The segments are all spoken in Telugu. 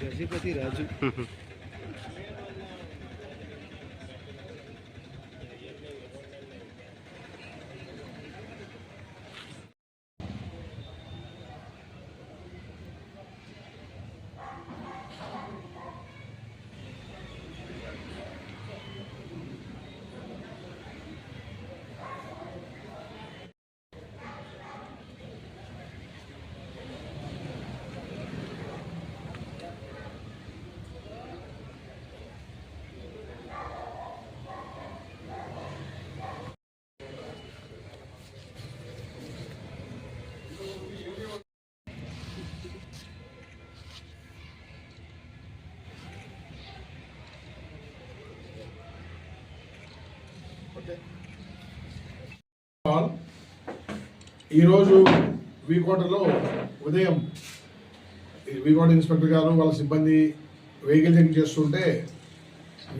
ગજપતિ રાજુ ఈరోజు వీకోటలో ఉదయం ఈ వీకోట ఇన్స్పెక్టర్ గారు వాళ్ళ సిబ్బంది వెహికల్ చెక్ చేస్తుంటే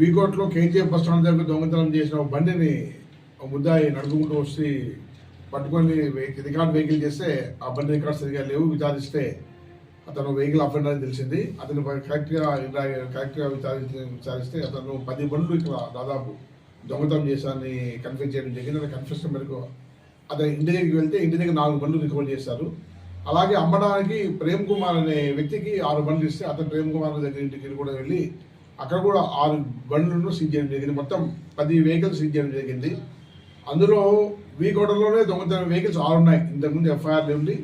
వీకోట్లో కేజీఎఫ్ బస్ స్టాండ్ దగ్గర దొంగతనం చేసిన బండిని ముద్దాయి నడుపుకుంటూ వచ్చి పట్టుకొని వెహికల్ రికార్డ్ వెహికల్ చేస్తే ఆ బండి రికార్డ్ సరిగా లేవు విచారిస్తే అతను వెహికల్ అఫెండర్ అని తెలిసింది. అతను కరెక్ట్గా కరెక్ట్గా విచారించి విచారిస్తే అతను పది బండ్లు ఇక్కడ దాదాపు దొంగతనం చేశానని కన్ఫ్యూజ్ చేయడం జరిగింది. అతను కన్ఫ్యూషన్ మేరకు అతను ఇంటి దగ్గరికి వెళ్తే ఇంటి దగ్గర నాలుగు బండ్లు రికవర్ చేశారు. అలాగే అమ్మడానికి ప్రేమ్ కుమార్ అనే వ్యక్తికి ఆరు బండ్లు ఇస్తే అతను ప్రేమ్ కుమార్ దగ్గర ఇంటికి కూడా వెళ్ళి అక్కడ కూడా ఆరు బండ్లను సీజ్ చేయడం జరిగింది. మొత్తం పది వెహికల్స్ సీజ్ చేయడం జరిగింది. అందులో వీకోటలోనే దొంగతనం వెహికల్స్ ఆరు ఉన్నాయి. ఇంతకుముందు ఎఫ్ఐఆర్ ఉండి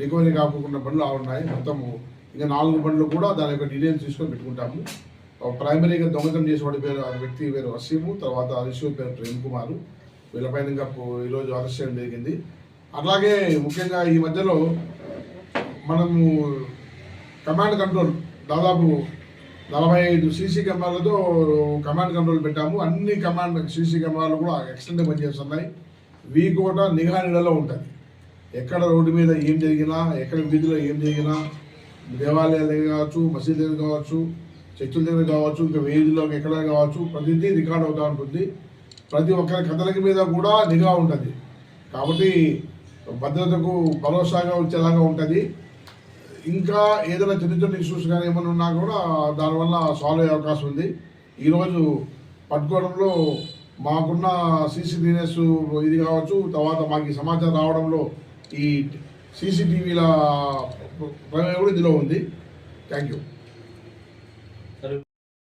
రికవరీ కాకుండా బండ్లు ఆరు ఉన్నాయి. మొత్తము ఇంకా నాలుగు బండ్లు కూడా దాని యొక్క డీటెయిల్స్ తీసుకొని పెట్టుకుంటాము. ప్రైమరీగా దొంగతనం చేసేవాడి పేరు ఆ వ్యక్తి పేరు వసీము తర్వాత రిషివ్ పేరు ప్రేమ్ కుమార్. వీళ్ళపైన ఇంకా ఈరోజు అరెస్ట్ చేయడం జరిగింది. అట్లాగే ముఖ్యంగా ఈ మధ్యలో మనము కమాండ్ కంట్రోల్ దాదాపు నలభై ఐదు సీసీ కెమెరాలతో కమాండ్ కంట్రోల్ పెట్టాము. అన్ని కమాండ్ సీసీ కెమెరాలు కూడా ఎక్స్టెండ్ పనిచేస్తున్నాయి. వీ కూడా నిఘా నీడలో ఉంటుంది. ఎక్కడ రోడ్డు మీద ఏం జరిగినా ఎక్కడ వీధిలో ఏం జరిగినా దేవాలయాలు కావచ్చు మసీదు కావచ్చు చర్చల దగ్గర కావచ్చు ఇంకా వేదిలో ఎక్కడ కావచ్చు ప్రతిదీ రికార్డ్ అవుతూ ఉంటుంది ప్రతి ఒక్కరి కథలకి మీద కూడా నిఘా ఉంటుంది కాబట్టి భద్రతకు భరోసాగా వచ్చేలాగా ఉంటుంది ఇంకా ఏదైనా చిన్న చిన్న ఇష్యూస్ కానీ ఏమైనా ఉన్నా కూడా దానివల్ల సాల్వ్ అయ్యే అవకాశం ఉంది ఈరోజు పట్టుకోవడంలో మాకున్న సీసీటీవీఎస్ ఇది కావచ్చు తర్వాత మాకు ఈ సమాచారం రావడంలో ఈ సీసీటీవీల ప్రమేయం కూడా ఇందులో ఉంది థ్యాంక్ యూ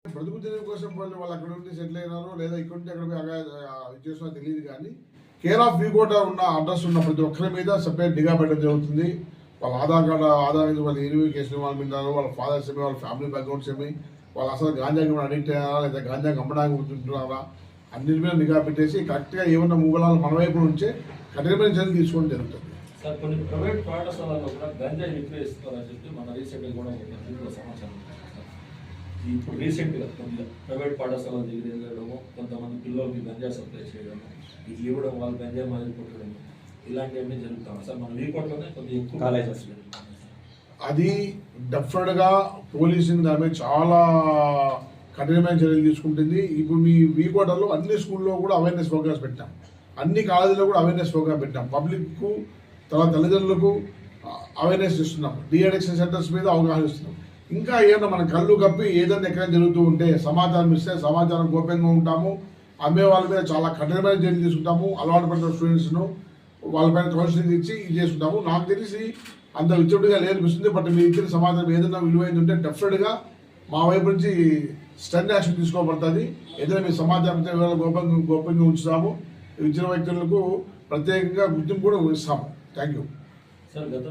బ్రతుకు తెరువు కోసం వాళ్ళు వాళ్ళు అక్కడ ఉండి సెటిల్ అయినారో లేదా ఇక్కడ ఉంటే అక్కడ పోయి తెలియదు కానీ కేర్ ఆఫ్ వీకోట ఉన్న అడ్రస్ ఉన్న ప్రతి ఒక్కరి మీద సపరేట్ నిఘా పెట్టడం జరుగుతుంది. వాళ్ళ ఆధార్ కార్డు ఆధార్ మీద వాళ్ళు ఇరవై కేసులు వాళ్ళు మీద వాళ్ళ ఫాదర్స్ ఏమి వాళ్ళ ఫ్యామిలీ బ్యాక్గ్రౌండ్స్ ఏమి వాళ్ళు అసలు గాంజాకి అడిక్ట్ అయ్యారా లేదా గాంజాకి అమ్మడానికి ఉంటున్నారా? అన్నిటి మీద నిఘా పెట్టేసి కరెక్ట్గా ఏమన్నా మూగలాలు మన వైపు నుంచే కఠినమైన చర్యలు తీసుకోవడం జరుగుతుంది. సార్ కొన్ని ప్రైవేట్ పాఠశాలలో కూడా గంజాయి విక్రయిస్తున్నారని చెప్పి మన రీసెంట్గా కూడా సమాచారం ఇప్పుడు రీసెంట్గా కొన్ని ప్రైవేట్ పాఠశాలల దగ్గర వెళ్ళడము కొంతమంది పిల్లలకి గంజాయి సప్లై చేయడము ఇది ఇవ్వడం వాళ్ళు గంజాయి మాదిరి కొట్టడం ఇలాంటివన్నీ జరుగుతాయి. సార్ మన వీకోట్లోనే కొద్దిగా ఎక్కువ కాలేజెస్. అది డెఫినెట్గా పోలీసింగ్ దాని మీద చాలా కఠినమైన చర్యలు తీసుకుంటుంది. ఇప్పుడు మీ వీకోటలో అన్ని స్కూల్లో కూడా అవేర్నెస్ ప్రోగ్రామ్స్ పెట్టాం. అన్ని కాలేజీలో కూడా అవేర్నెస్ ప్రోగ్రామ్ పెట్టాం. పబ్లిక్కు తర్వాత తల్లిదండ్రులకు అవేర్నెస్ ఇస్తున్నాం. డిఅడిక్షన్ సెంటర్స్ మీద అవగాహన ఇస్తున్నాం. ఇంకా ఏదైనా మన కళ్ళు కప్పి ఏదైనా ఎక్కడ జరుగుతూ ఉంటే సమాచారం ఇస్తే సమాచారం గోప్యంగా ఉంటాము. అమ్మే వాళ్ళ మీద చాలా కఠినమైన చర్యలు తీసుకుంటాము. అలవాటు పడిన స్టూడెంట్స్ను వాళ్ళపైన కౌన్సిలింగ్ ఇచ్చి ఇది చేసుకుంటాము. నాకు తెలిసి అంత విచ్చుడిగా లేనిపిస్తుంది బట్ మీరు ఇచ్చిన సమాచారం ఏదైనా విలువైంది ఉంటే డెఫినెట్గా మా వైపు నుంచి స్టెండ్ యాక్షన్ తీసుకోబడుతుంది. ఏదైనా మీ సమాచారం వివరాలు గోప్యంగా గోప్యంగా ఉంచుతాము. ఇచ్చిన వ్యక్తులకు ప్రత్యేకంగా గుర్తింపు కూడా ఇస్తాము. Thank you